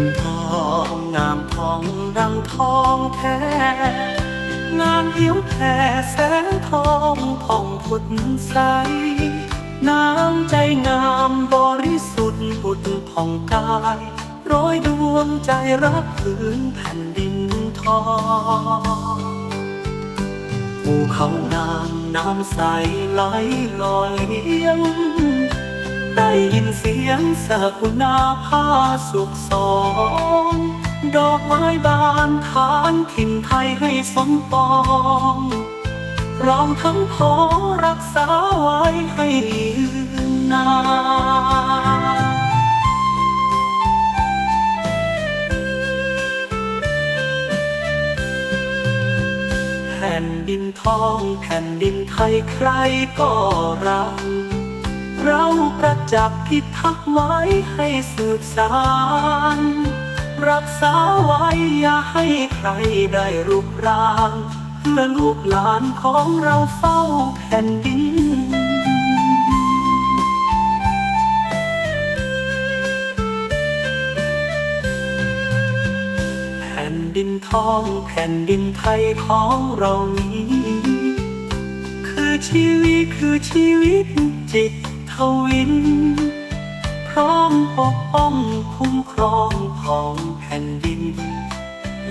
งทองงามทองดังทองแท้ งามยิ้วแผ่แสงทองผ่องผุดใส น้ำใจงามบริสุทธิ์ผุดผ่องกาย ร้อยดวงใจรักพื้นแผ่นดินทองภูเขานางน้ำใสไหลลอยเลี้ยง ได้ยินเสียงสกุณาผ้าสุขสองดอกไม้บานทานถิ่นไทยให้สมปองเราทั้งพอรักษาไว้ให้ยืนนานแผ่นดินทองแผ่นดินไทยใครก็รัก เราประจักษ์พิทักษ์ไว้ให้สืบสานรักษาไว้อย่าให้ใครได้รุกรานเพื่อลูกหลานของเราเฝ้าแผ่นดินแผ่นดินทองแผ่นดินไทยของเรานี้ คือชีวิตคือชีวิตจิต วิน พร้อมปกป้องคุ้มครองของแผ่นดิน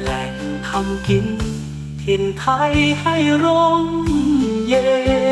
แหล่งทำกินถิ่นไทยให้ร่มเย็น